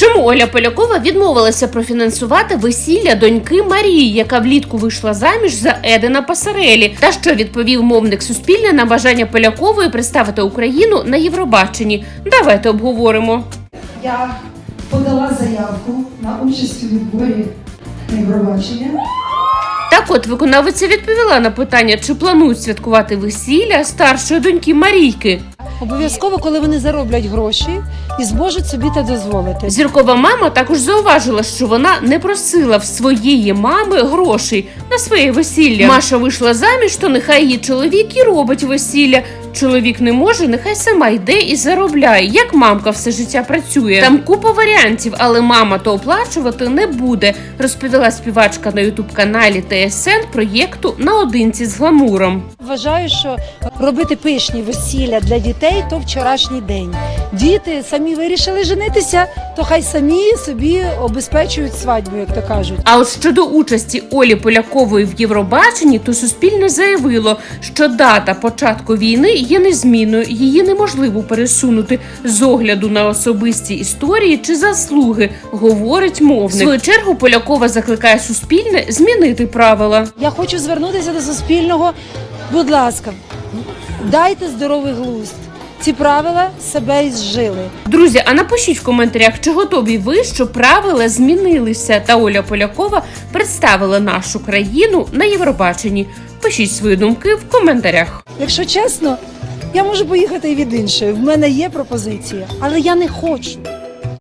Чому Оля Полякова відмовилася профінансувати весілля доньки Марії, яка влітку вийшла заміж за Едена Пасарелі? Та що відповів мовник Суспільне на бажання Полякової представити Україну на Євробаченні? Давайте обговоримо. Я подала заявку на участь у відборі на Євробачення. Так от виконавиця відповіла на питання, чи планують святкувати весілля старшої доньки Марійки. Обов'язково, коли вони зароблять гроші і зможуть собі те дозволити. Зіркова мама також зауважила, що вона не просила в своєї мами грошей на своє весілля. Маша вийшла заміж, то нехай її чоловік і робить весілля. Чоловік не може, нехай сама йде і заробляє. Як мамка все життя працює. Там купа варіантів, але мама то оплачувати не буде, розповіла співачка на ютуб каналі ТСН проєкту наодинці з гламуром. Вважаю, що робити пишні весілля для дітей то вчорашній день. Діти самі вирішили женитися, то хай самі собі обезпечують свадьбу, як то кажуть. А от щодо участі Олі Полякової в Євробаченні, то Суспільне заявило, що дата початку війни є незмінною, її неможливо пересунути з огляду на особисті історії чи заслуги, говорить мовник. В свою чергу Полякова закликає Суспільне змінити правила. Я хочу звернутися до Суспільного. Будь ласка, дайте здоровий глузд. Ці правила себе і зжили. Друзі, а напишіть в коментарях, чи готові ви, що правила змінилися, та Оля Полякова представила нашу країну на Євробаченні. Пишіть свої думки в коментарях. Якщо чесно, я можу поїхати і від іншої. В мене є пропозиція, але я не хочу.